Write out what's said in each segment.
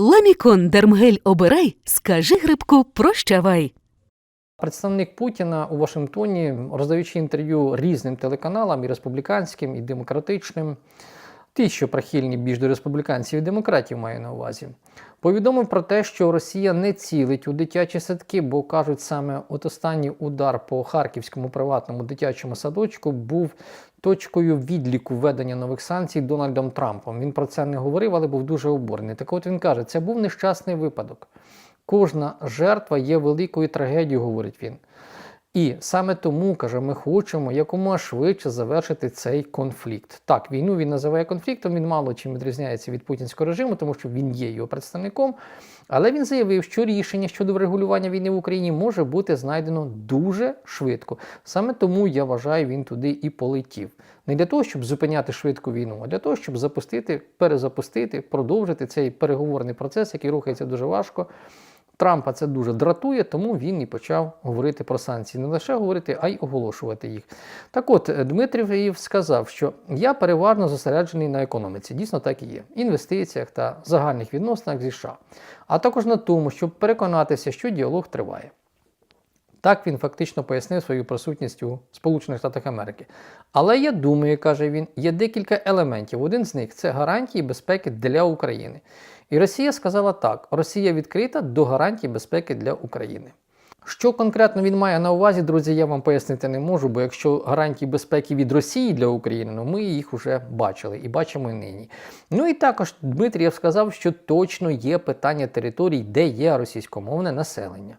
Ламікон Дермгель обирай, скажи грибку прощавай. Представник Путіна у Вашингтоні, роздаючи інтерв'ю різним телеканалам, і республіканським, і демократичним, ті, що прихильні більш до республіканців і демократів, маю на увазі, повідомив про те, що Росія не цілить у дитячі садки, бо кажуть, саме от останній удар по харківському приватному дитячому садочку був точкою відліку введення нових санкцій Дональдом Трампом. Він про це не говорив, але був дуже обурений. Так от він каже, це був нещасний випадок. Кожна жертва є великою трагедією, говорить він. І саме тому, каже, ми хочемо якомога швидше завершити цей конфлікт. Так, війну він називає конфліктом, він мало чим відрізняється від путінського режиму, тому що він є його представником. Але він заявив, що рішення щодо врегулювання війни в Україні може бути знайдено дуже швидко. Саме тому я вважаю, він туди і полетів. Не для того, щоб зупиняти швидку війну, а для того, щоб запустити, перезапустити, продовжити цей переговорний процес, який рухається дуже важко. Трампа це дуже дратує, тому він і почав говорити про санкції. Не лише говорити, а й оголошувати їх. Так от, Дмитрів сказав, що я переважно зосереджений на економіці. Дійсно так і є. Інвестиціях та загальних відносинах зі США, а також на тому, щоб переконатися, що діалог триває. Так він фактично пояснив свою присутність у Сполучених Штатах Америки. Але я думаю, каже він, є декілька елементів. Один з них це гарантії безпеки для України. І Росія сказала так: Росія відкрита до гарантій безпеки для України. Що конкретно він має на увазі, друзі, я вам пояснити не можу, бо якщо гарантії безпеки від Росії для України, ну ми їх вже бачили і бачимо і нині. Ну і також Дмитрієв сказав, що точно є питання територій, де є російськомовне населення.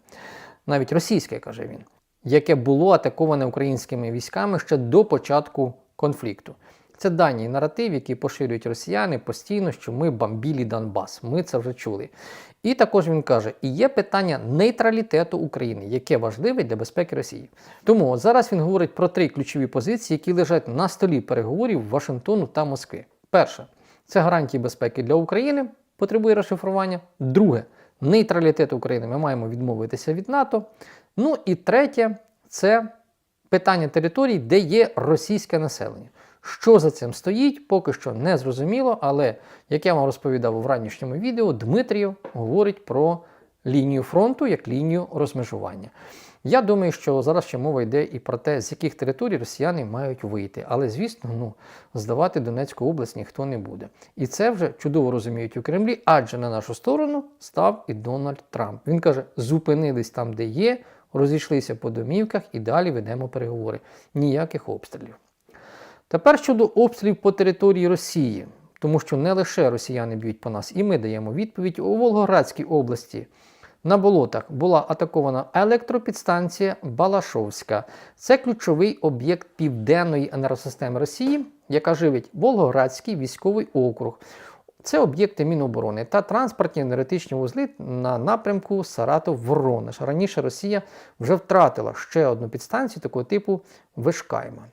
Навіть російське, каже він, яке було атаковане українськими військами ще до початку конфлікту. Це дані наратив, які поширюють росіяни постійно, що ми бомбілі Донбас. Ми це вже чули. І також він каже: і є питання нейтралітету України, яке важливе для безпеки Росії. Тому зараз він говорить про три ключові позиції, які лежать на столі переговорів Вашингтону та Москви. Перше це гарантії безпеки для України, потребує розшифрування. Друге нейтралітет України. Ми маємо відмовитися від НАТО. Ну і третє це питання територій, де є російське населення. Що за цим стоїть, поки що не зрозуміло, але як я вам розповідав у ранішньому відео, Дмитрієв говорить про лінію фронту як лінію розмежування. Я думаю, що зараз ще мова йде і про те, з яких територій росіяни мають вийти. Але, звісно, ну, здавати Донецьку область ніхто не буде. І це вже чудово розуміють у Кремлі, адже на нашу сторону став і Дональд Трамп. Він каже: зупинились там, де є, розійшлися по домівках і далі ведемо переговори. Ніяких обстрілів. Тепер щодо обстрілів по території Росії, тому що не лише росіяни б'ють по нас, і ми даємо відповідь у Волгоградській області. На болотах була атакована електропідстанція Балашовська. Це ключовий об'єкт південної енергосистеми Росії, яка живить Волгоградський військовий округ. Це об'єкти Міноборони та транспортні енергетичні вузли на напрямку Саратов-Воронеж. Раніше Росія вже втратила ще одну підстанцію такого типу Вишкайма.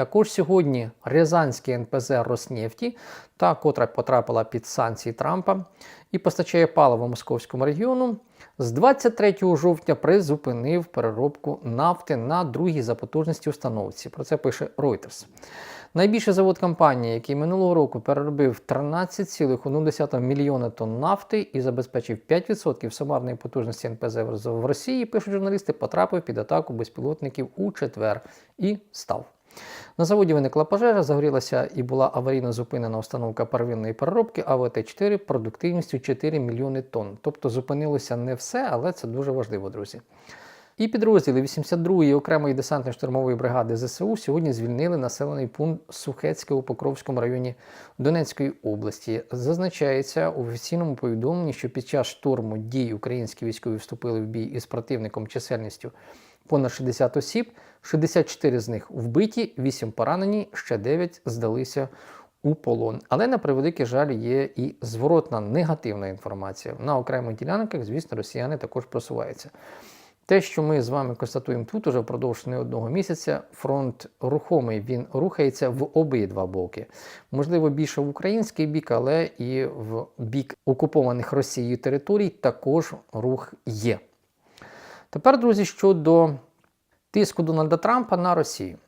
Також сьогодні Рязанський НПЗ Роснефті, та котра потрапила під санкції Трампа і постачає паливо московському регіону, з 23 жовтня призупинив переробку нафти на другій за потужності установці. Про це пише Reuters. Найбільший завод компанії, який минулого року переробив 13,1 мільйона тонн нафти і забезпечив 5% сумарної потужності НПЗ в Росії, пишуть журналісти, потрапив під атаку безпілотників у четвер і став. На заводі виникла пожежа, загорілася і була аварійно зупинена установка первинної переробки АВТ-4 продуктивністю 4 мільйони тонн. Тобто зупинилося не все, але це дуже важливо, друзі. І підрозділи 82-ї окремої десантно-штурмової бригади ЗСУ сьогодні звільнили населений пункт Сухецьке у Покровському районі Донецької області. Зазначається у офіційному повідомленні, що під час штурму дій українські військові вступили в бій із противником чисельністю понад 60 осіб, 64 з них вбиті, 8 поранені, ще 9 здалися у полон. Але на превеликий жаль є і зворотна негативна інформація. На окремих ділянках, звісно, росіяни також просуваються. Те, що ми з вами констатуємо тут, уже впродовж не одного місяця, фронт рухомий, він рухається в обидва боки. Можливо, більше в український бік, але і в бік окупованих Росією територій також рух є. Тепер, друзі, щодо тиску Дональда Трампа на Росію.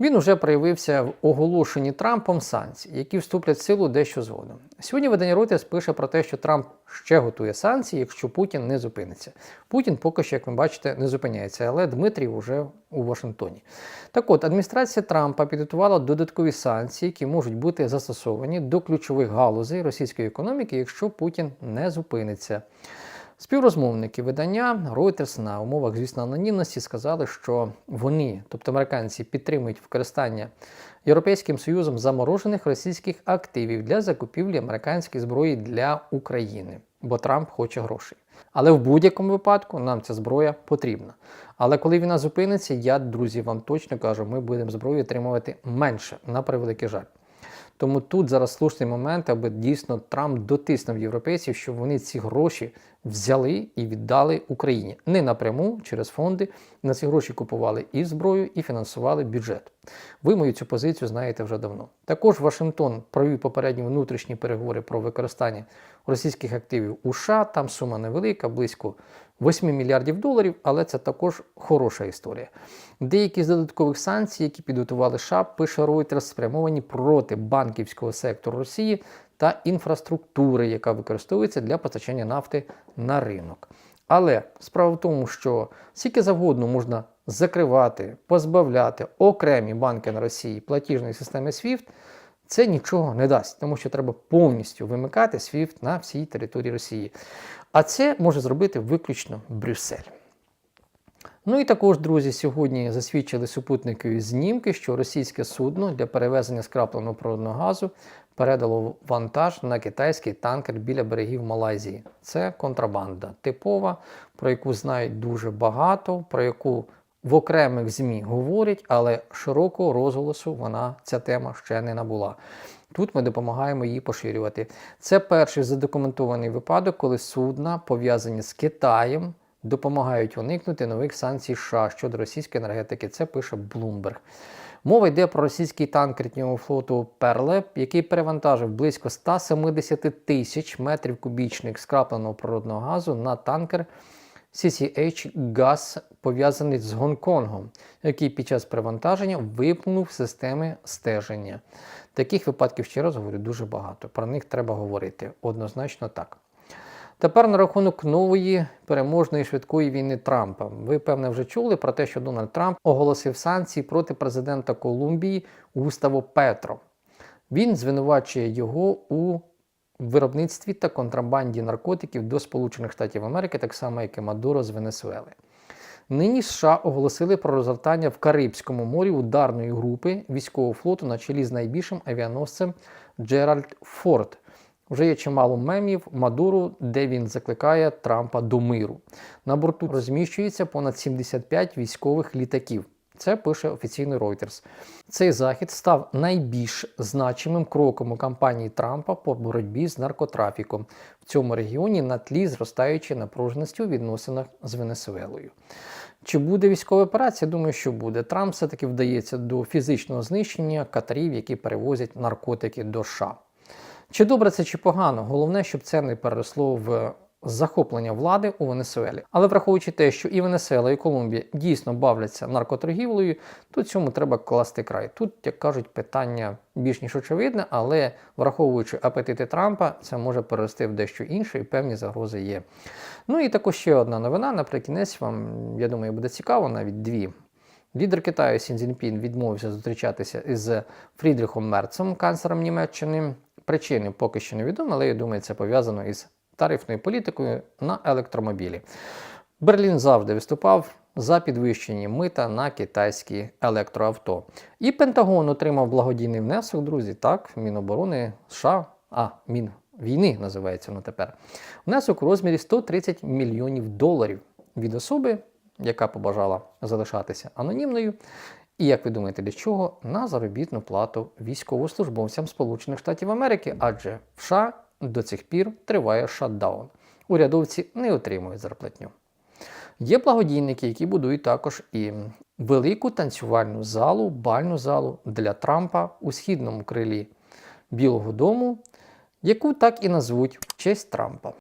Він уже проявився в оголошенні Трампом санкцій, які вступлять в силу дещо згодом. Сьогодні видання Reuters пише про те, що Трамп ще готує санкції, якщо Путін не зупиниться. Путін поки що, як ви бачите, не зупиняється, але Дмитрій вже у Вашингтоні. Так от, адміністрація Трампа підготувала додаткові санкції, які можуть бути застосовані до ключових галузей російської економіки, якщо Путін не зупиниться. Співрозмовники видання Reuters на умовах, звісно, анонімності сказали, що вони, тобто американці, підтримують використання Європейським Союзом заморожених російських активів для закупівлі американської зброї для України, бо Трамп хоче грошей. Але в будь-якому випадку нам ця зброя потрібна. Але коли війна зупиниться, я, друзі, вам точно кажу, ми будемо зброю отримувати менше, на превеликий жаль. Тому тут зараз слушний момент, аби дійсно Трамп дотиснув європейців, щоб вони ці гроші взяли і віддали Україні не напряму через фонди. На ці гроші купували і зброю, і фінансували бюджет. Ви мою цю позицію знаєте вже давно. Також Вашингтон провів попередні внутрішні переговори про використання російських активів у США. Там сума невелика, близько 8 мільярдів доларів, але це також хороша історія. Деякі з додаткових санкцій, які підготували США, пише Reuters, спрямовані проти банківського сектору Росії та інфраструктури, яка використовується для постачання нафти на ринок. Але справа в тому, що скільки завгодно можна закривати, позбавляти окремі банки на Росії платіжної системи SWIFT, це нічого не дасть, тому що треба повністю вимикати SWIFT на всій території Росії. А це може зробити виключно Брюссель. Ну і також, друзі, сьогодні засвідчили супутникові знімки, що російське судно для перевезення скрапленого природного газу передало вантаж на китайський танкер біля берегів Малайзії. Це контрабанда типова, про яку знають дуже багато, про яку в окремих ЗМІ говорять, але широкого розголосу вона ця тема ще не набула. Тут ми допомагаємо її поширювати. Це перший задокументований випадок, коли судна, пов'язані з Китаєм, допомагають уникнути нових санкцій США щодо російської енергетики. Це пише Bloomberg. Мова йде про російський танкер рятівного флоту Перлеп, який перевантажив близько 170 тисяч метрів кубічних скрапленого природного газу на танкер CCH Gas, пов'язаний з Гонконгом, який під час перевантаження вимкнув системи стеження. Таких випадків, ще раз говорю, дуже багато. Про них треба говорити. Однозначно так. Тепер на рахунок нової переможної швидкої війни Трампа. Ви, певне, вже чули про те, що Дональд Трамп оголосив санкції проти президента Колумбії Густаво Петро. Він звинувачує його у виробництві та контрабанді наркотиків до Сполучених Штатів Америки, так само як і Мадуро з Венесуели. Нині США оголосили про розгортання в Карибському морі ударної групи військового флоту на чолі з найбільшим авіаносцем Джеральд Форд. Вже є чимало мемів Мадуру, де він закликає Трампа до миру. На борту розміщується понад 75 військових літаків. Це пише офіційний Reuters. Цей захід став найбільш значимим кроком у кампанії Трампа по боротьбі з наркотрафіком в цьому регіоні на тлі зростаючої напруженості у відносинах з Венесуелою. Чи буде військова операція? Думаю, що буде. Трамп все-таки вдається до фізичного знищення катерів, які перевозять наркотики до США. Чи добре це, чи погано? Головне, щоб це не переросло в захоплення влади у Венесуелі. Але враховуючи те, що і Венесуела, і Колумбія дійсно бавляться наркоторгівлею, то цьому треба класти край. Тут, як кажуть, питання більш ніж очевидне, але враховуючи апетити Трампа, це може перерости в дещо інше, і певні загрози є. Ну і також ще одна новина. Наприкінець вам, я думаю, буде цікаво, навіть дві. Лідер Китаю Сін Цзіньпін відмовився зустрічатися із Фрідріхом Мерцем, канцлером Німеччини. Причини поки що невідомі, але я думаю, це пов'язано із тарифною політикою на електромобілі. Берлін завжди виступав за підвищення мита на китайські електроавто. І Пентагон отримав благодійний внесок, друзі. Так, Міноборони США, а Мін війни називається воно тепер. Внесок у розмірі 130 мільйонів доларів від особи, яка побажала залишатися анонімною. І як ви думаєте, для чого? На заробітну плату військовослужбовцям Сполучених Штатів Америки, адже в США до цих пір триває шатдаун. Урядовці не отримують зарплатню. Є благодійники, які будують також і велику танцювальну залу, бальну залу для Трампа у східному крилі Білого Дому, яку так і назвуть в честь Трампа.